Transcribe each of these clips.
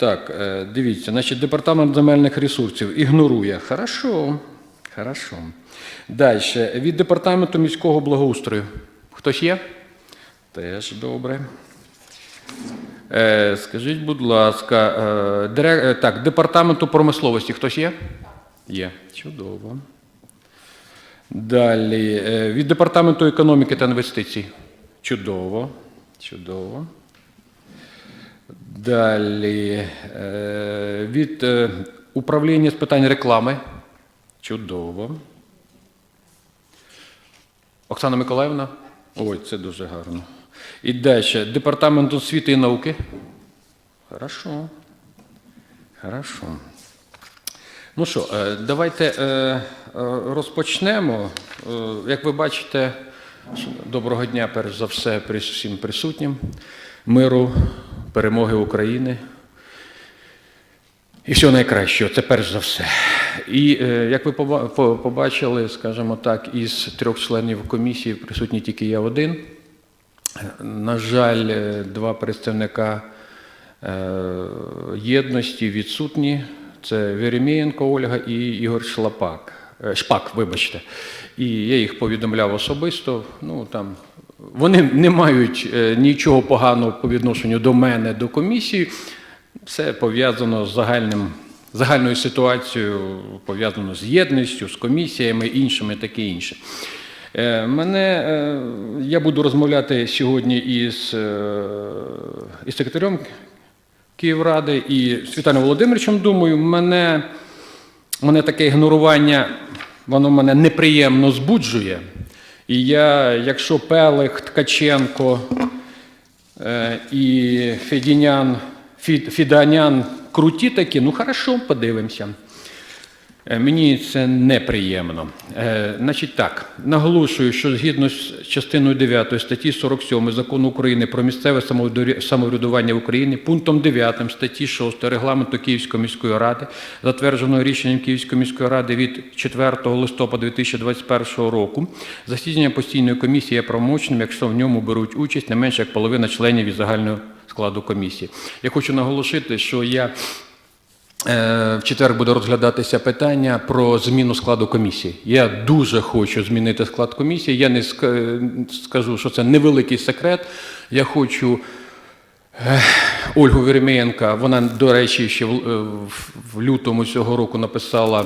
Так, е, дивіться, значить, департамент земельних ресурсів ігнорує. Хорошо. Хорошо. Далі. Від департаменту міського благоустрою. Хтось є? Теж добре. Е, скажіть, будь ласка, е, дире- е, так, департаменту промисловості хтось є? Є. Чудово. Далі. е, Від департаменту економіки та інвестицій. Чудово. Чудово. Далі. е, Від е, управління з питань реклами. Чудово. Оксана Миколаївна? Ой, це дуже гарно. І далі. Департамент освіти і науки. Хорошо. Хорошо. Ну що, е, давайте розпочнемо. Як ви бачите, доброго дня, перш за все, всім присутнім. Миру, перемоги України. І всього найкращого, це перш за все. І е, як ви поба- побачили, скажімо так, із трьох членів комісії присутній тільки я один. На жаль, е, два представника е, єдності відсутні. Це Веремієнко Ольга і Ігор Шлапак. Шпак, вибачте. І я їх повідомляв особисто. Ну, там, вони не мають е, нічого поганого по відношенню до мене, до комісії. Це пов'язано з загальним, загальною ситуацією, пов'язано з єдністю, з комісіями, іншими, таке інше. Е, Мене, е, я буду розмовляти сьогодні із, із секретарем Київради і з Віталієм Володимировичем. Думаю, мене, мене таке ігнорування, воно мене неприємно збуджує. І я, якщо Пелих, Ткаченко е, і Федінян, Фід, Фіданян круті такі, ну хорошо, подивимося. Е, Мені це неприємно. Е, Значить так, наголошую, що згідно з частиною 9 статті 47 Закону України про місцеве самоврядування в Україні, пунктом 9 статті 6 Регламенту Київської міської ради, затвердженого рішенням Київської міської ради від 4 листопада 2021 року, засідання постійної комісії є правомочним, якщо в ньому беруть участь не менше як половина членів із загального складу комісії. Я хочу наголосити, що я В четвер буде розглядатися питання про зміну складу комісії. Я дуже хочу змінити склад комісії. Я не скажу, що це невеликий секрет. Я хочу е, Ольгу Веремієнка, вона, до речі, ще е, в лютому цього року написала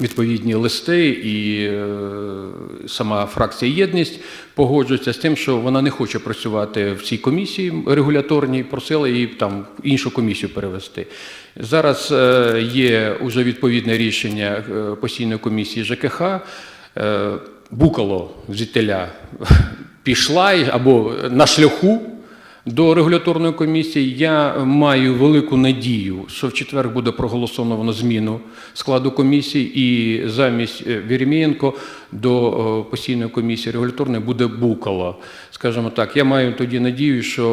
відповідні листи, і е, сама фракція Єдність погоджується з тим, що вона не хоче працювати в цій комісії регуляторній, просила її там в іншу комісію перевести. Зараз е, є уже відповідне рішення е, постійної комісії ЖКХ. Букало звідтиля пішла або на шляху до регуляторної комісії. Я маю велику надію, що в четвер буде проголосовано зміну складу комісії, і замість е, Вєремієнко до е, постійної комісії регуляторної буде Букало. Скажімо так, я маю тоді надію, що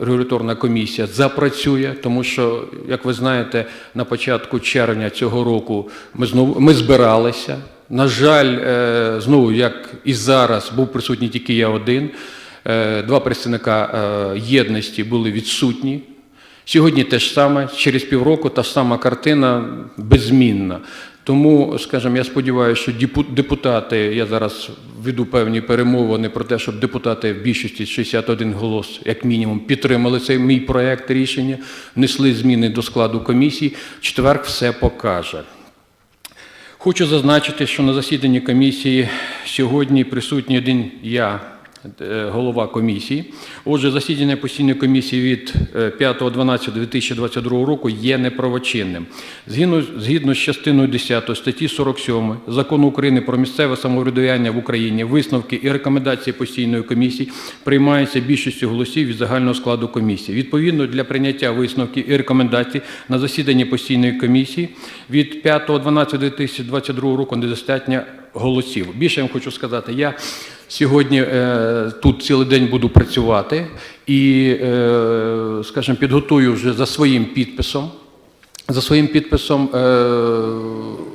е, регуляторна комісія запрацює, тому що, як ви знаєте, на початку червня цього року ми знову ми збиралися. На жаль, знову як і зараз був присутній тільки я один. Е, Два представника е, єдності були відсутні. Сьогодні те ж саме, через півроку та сама картина беззмінна. Тому, скажімо, я сподіваюся, що депутати, я зараз веду певні перемовини про те, щоб депутати в більшості 61 голос, як мінімум, підтримали цей мій проект рішення, внесли зміни до складу комісії. В четвер все покаже. Хочу зазначити, що на засіданні комісії сьогодні присутній один я, голова комісії. Отже, засідання постійної комісії від е, 5.12.2022 року є неправочинним. Згідно, згідно з частиною 10 статті 47 Закону України про місцеве самоврядування в Україні, висновки і рекомендації постійної комісії приймаються більшістю голосів від загального складу комісії. Відповідно для прийняття висновків і рекомендацій на засіданні постійної комісії від 5.12.2022 року недостатньо голосів. Більше я вам хочу сказати, я сьогодні е, тут цілий день буду працювати і, е, скажімо, підготую вже за своїм підписом, за своїм підписом. Е,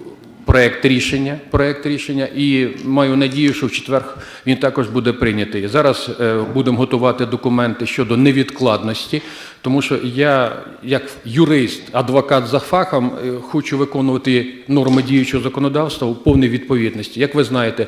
проект рішення, проект рішення, і маю надію, що в четвер він також буде прийнятий. Зараз е, будемо готувати документи щодо невідкладності, тому що я, як юрист, адвокат за фахом, е, хочу виконувати норми діючого законодавства у повній відповідності. Як ви знаєте,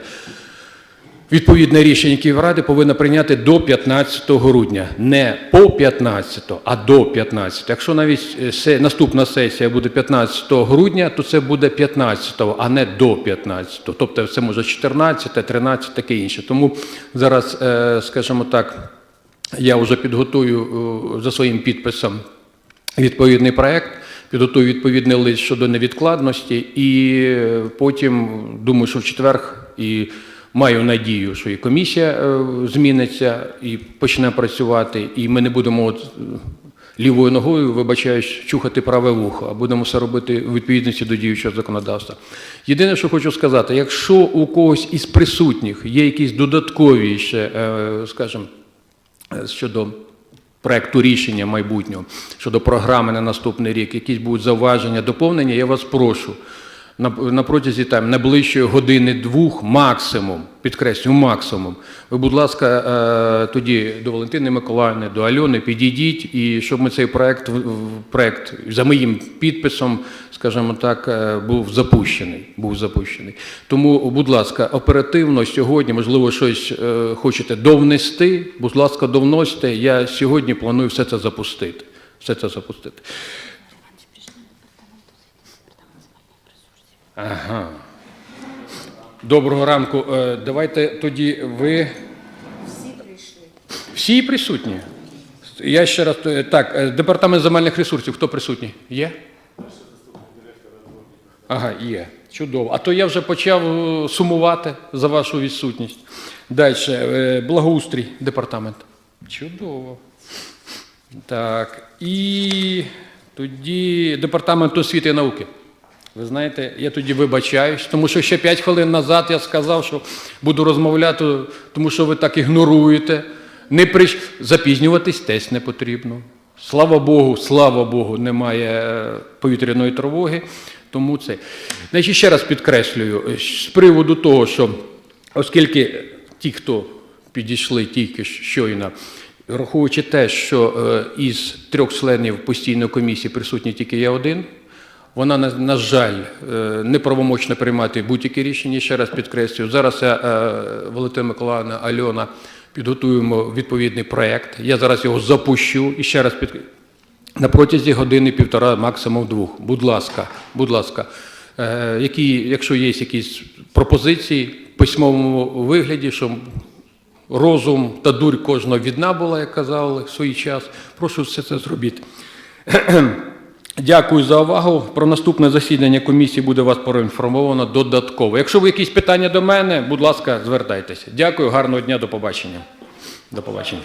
Відповідне рішення Київради повинна прийняти до 15 грудня. Не по 15, а до 15. Якщо навіть е, наступна сесія буде 15 грудня, то це буде 15, а не до 15. Тобто це може 14, 13, таке інше. Тому зараз, е, скажімо так, я вже підготую е, за своїм підписом відповідний проект, підготую відповідний лист щодо невідкладності, і потім думаю, що в четвер і маю надію, що і комісія е, зміниться і почне працювати, і ми не будемо от, е, лівою ногою, вибачаюсь, чухати праве вухо, а будемо все робити у відповідності до діючого законодавства. Єдине, що хочу сказати, якщо у когось із присутніх є якісь додаткові ще, е, скажімо, щодо проекту рішення майбутнього, щодо програми на наступний рік, якісь будуть зауваження, доповнення, я вас прошу на, протязі там, найближчої години-двох максимум, підкреслюю, максимум. Ви, будь ласка, е, тоді до Валентини Миколаївни, до Альони підійдіть, і щоб ми цей проект, проект за моїм підписом, скажімо так, е, був запущений. Був запущений. Тому, будь ласка, оперативно сьогодні, можливо, щось е, хочете довнести, будь ласка, довносьте. Я сьогодні планую все це запустити. Все це запустити. Ага. Доброго ранку. Е, Давайте тоді ви. Всі прийшли. Всі присутні. Я ще раз. е, Так, е, департамент земельних ресурсів. Хто присутній? Є? Ага, є. Чудово. А то я вже почав сумувати за вашу відсутність. Далі. Благоустрій департамент. Чудово. Так. І тоді департамент освіти і науки. Ви знаєте, я тоді вибачаюсь, тому що ще 5 хвилин назад я сказав, що буду розмовляти, тому що ви так ігноруєте. Не прийш... Запізнюватись теж не потрібно. Слава Богу, слава Богу, немає е, повітряної тривоги. Тому це. Значить, ще раз підкреслюю, е, з приводу того, що оскільки ті, хто підійшли тільки щойно, враховуючи те, що е, із трьох членів постійної комісії присутній тільки я один, вона, на, жаль, е, неправомочна приймати будь-які рішення. Ще раз підкреслюю. Зараз я, е, Валентина Миколаївна, Альона підготуємо відповідний проєкт. Я зараз його запущу і ще раз під... на протязі години, півтора, максимум двох. Будь ласка, будь ласка, е, які, якщо є якісь пропозиції в письмовому вигляді, що розум та дурь кожного відна була, як казали в свій час, прошу все це зробити. Дякую за увагу. Про наступне засідання комісії буде вас проінформовано додатково. Якщо ви якісь питання до мене, будь ласка, звертайтеся. Дякую, гарного дня, до побачення. До побачення.